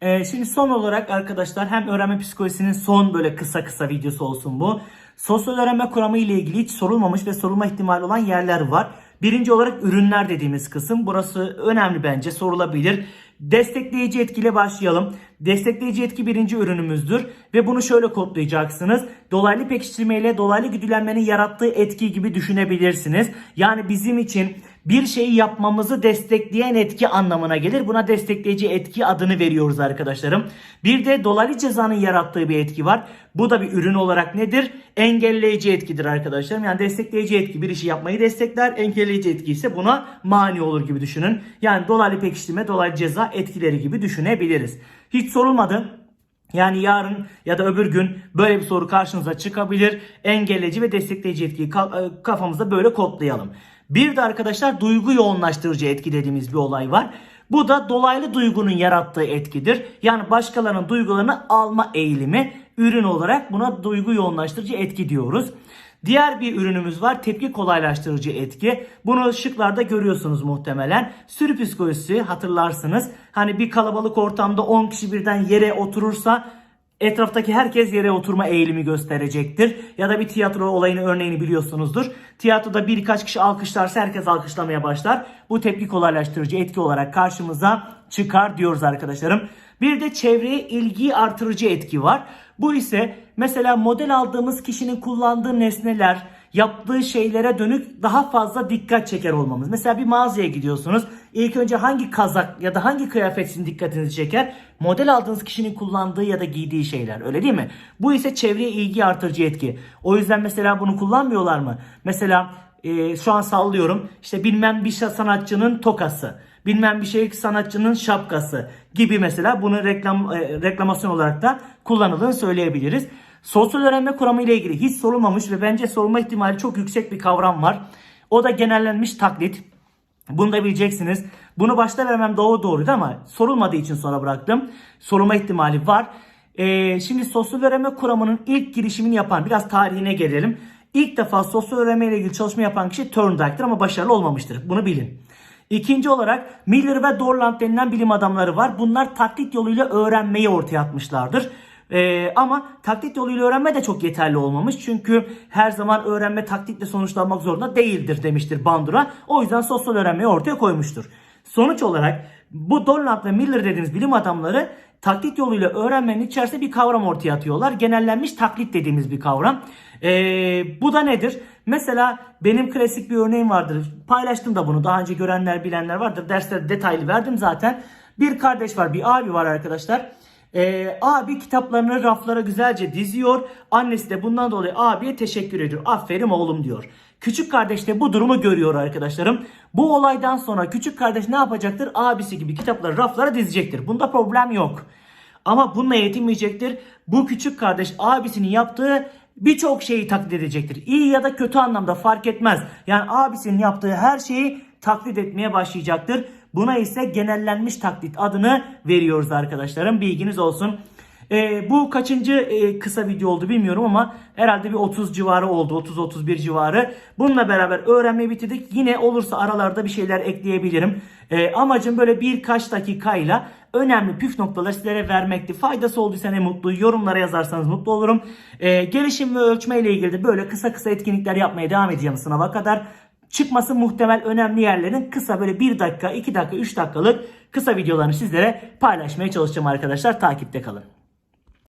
Ee, şimdi son olarak arkadaşlar hem öğrenme psikolojisinin son böyle kısa kısa videosu olsun bu. Sosyal öğrenme kuramı ile ilgili hiç sorulmamış ve sorulma ihtimali olan yerler var. Birinci olarak ürünler dediğimiz kısım. Burası önemli bence sorulabilir. Destekleyici etkiyle başlayalım. Destekleyici etki birinci ürünümüzdür ve bunu şöyle kodlayacaksınız. Dolaylı pekiştirme ile dolaylı güdülenmenin yarattığı etki gibi düşünebilirsiniz. Yani bizim için bir şeyi yapmamızı destekleyen etki anlamına gelir. Buna destekleyici etki adını veriyoruz arkadaşlarım. Bir de dolaylı cezanın yarattığı bir etki var. Bu da bir ürün olarak nedir? Engelleyici etkidir arkadaşlarım. Yani destekleyici etki bir işi yapmayı destekler. Engelleyici etki ise buna mani olur gibi düşünün. Yani dolaylı pekiştirme, dolaylı ceza etkileri gibi düşünebiliriz. Hiç sorulmadı. Yani yarın ya da öbür gün böyle bir soru karşınıza çıkabilir. Engelleyici ve destekleyici etkiyi e, kafamızda böyle kodlayalım. Bir de arkadaşlar duygu yoğunlaştırıcı etki dediğimiz bir olay var. Bu da dolaylı duygunun yarattığı etkidir. Yani başkalarının duygularını alma eğilimi ürün olarak buna duygu yoğunlaştırıcı etki diyoruz. Diğer bir ürünümüz var tepki kolaylaştırıcı etki. Bunu şıklarda görüyorsunuz muhtemelen. Sürü psikolojisi hatırlarsınız. Hani bir kalabalık ortamda 10 kişi birden yere oturursa etraftaki herkes yere oturma eğilimi gösterecektir. Ya da bir tiyatro olayını örneğini biliyorsunuzdur. Tiyatroda birkaç kişi alkışlarsa herkes alkışlamaya başlar. Bu tepki kolaylaştırıcı etki olarak karşımıza çıkar diyoruz arkadaşlarım. Bir de çevreye ilgiyi artırıcı etki var. Bu ise mesela model aldığımız kişinin kullandığı nesneler, yaptığı şeylere dönük daha fazla dikkat çeker olmamız. Mesela bir mağazaya gidiyorsunuz. İlk önce hangi kazak ya da hangi kıyafet sizin dikkatinizi çeker? Model aldığınız kişinin kullandığı ya da giydiği şeyler. Öyle değil mi? Bu ise çevreye ilgi artırıcı etki. O yüzden mesela bunu kullanmıyorlar mı? Mesela e, şu an sallıyorum. İşte bilmem bir sanatçının tokası bilmem bir şey sanatçının şapkası gibi mesela bunu reklam e, reklamasyon olarak da kullanıldığını söyleyebiliriz. Sosyal öğrenme kuramı ile ilgili hiç sorulmamış ve bence sorulma ihtimali çok yüksek bir kavram var. O da genellenmiş taklit. Bunu da bileceksiniz. Bunu başta vermem doğru doğruydu ama sorulmadığı için sonra bıraktım. Sorulma ihtimali var. Ee, şimdi sosyal öğrenme kuramının ilk girişimini yapan biraz tarihine gelelim. İlk defa sosyal öğrenme ile ilgili çalışma yapan kişi Thorndike'dır ama başarılı olmamıştır. Bunu bilin. İkinci olarak Miller ve Dorland denilen bilim adamları var. Bunlar taklit yoluyla öğrenmeyi ortaya atmışlardır. Ee, ama taklit yoluyla öğrenme de çok yeterli olmamış. Çünkü her zaman öğrenme taklitle sonuçlanmak zorunda değildir demiştir Bandura. O yüzden sosyal öğrenmeyi ortaya koymuştur. Sonuç olarak bu Dorland ve Miller dediğimiz bilim adamları taklit yoluyla öğrenmenin içerisinde bir kavram ortaya atıyorlar. Genellenmiş taklit dediğimiz bir kavram. Ee, bu da nedir? Mesela benim klasik bir örneğim vardır. Paylaştım da bunu. Daha önce görenler bilenler vardır. Derslerde detaylı verdim zaten. Bir kardeş var, bir abi var arkadaşlar. Ee, abi kitaplarını raflara güzelce diziyor. Annesi de bundan dolayı abiye teşekkür ediyor. Aferin oğlum diyor. Küçük kardeş de bu durumu görüyor arkadaşlarım. Bu olaydan sonra küçük kardeş ne yapacaktır? Abisi gibi kitapları raflara dizecektir. Bunda problem yok. Ama bununla yetinmeyecektir. Bu küçük kardeş abisinin yaptığı birçok şeyi taklit edecektir. İyi ya da kötü anlamda fark etmez. Yani abisinin yaptığı her şeyi taklit etmeye başlayacaktır. Buna ise genellenmiş taklit adını veriyoruz arkadaşlarım. Bilginiz olsun. Ee, bu kaçıncı e, kısa video oldu bilmiyorum ama herhalde bir 30 civarı oldu. 30-31 civarı. Bununla beraber öğrenmeyi bitirdik. Yine olursa aralarda bir şeyler ekleyebilirim. Ee, amacım böyle birkaç dakikayla önemli püf noktaları sizlere vermekti. Faydası olduysa ne mutlu. Yorumlara yazarsanız mutlu olurum. Ee, gelişim ve ölçme ile ilgili de böyle kısa kısa etkinlikler yapmaya devam edeceğim sınava kadar çıkması muhtemel önemli yerlerin kısa böyle 1 dakika, 2 dakika, 3 dakikalık kısa videolarını sizlere paylaşmaya çalışacağım arkadaşlar. Takipte kalın.